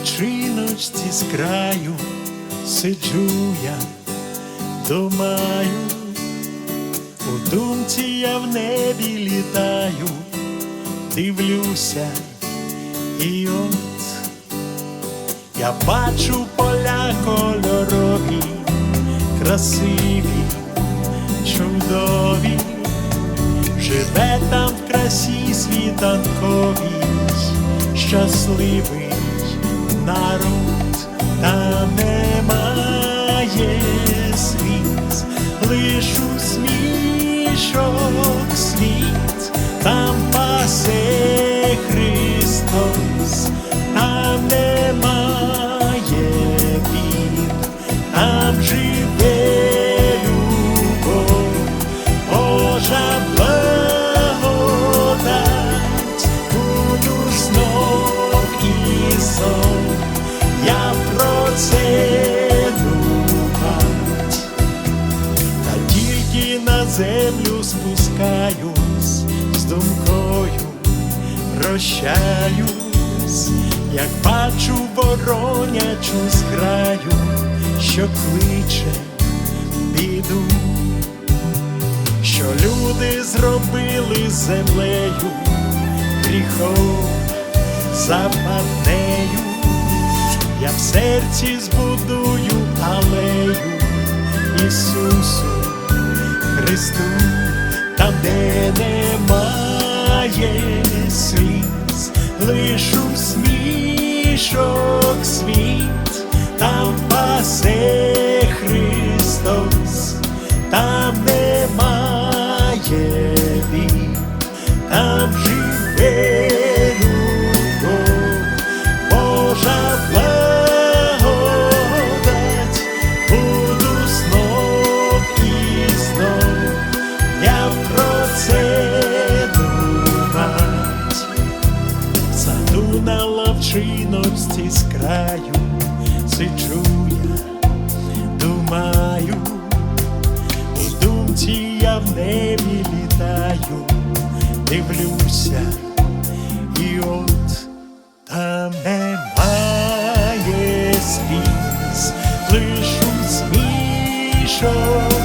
ловчиночці з краю сиджу я, думаю, у думці я в небі літаю, дивлюся, і от я бачу поля кольорові, красиві, чудові, живе там в красі світанковій, щасливий народ, та немає сліз, лиш усмішок землю спускаюсь з думкою, прощаюсь, як бачу воронячу зграю, що кличе біду, що люди зробили з землею гріхом западнею, я в серці збудую алею Ісусу Христу, там, де немає сліз, лиш усмішок світ, там пасе Христос, там немає бід, там живе вічності з краю сичу я, думаю, у думці я в небі літаю, дивлюся, і от там немає сліз, лишу смішок.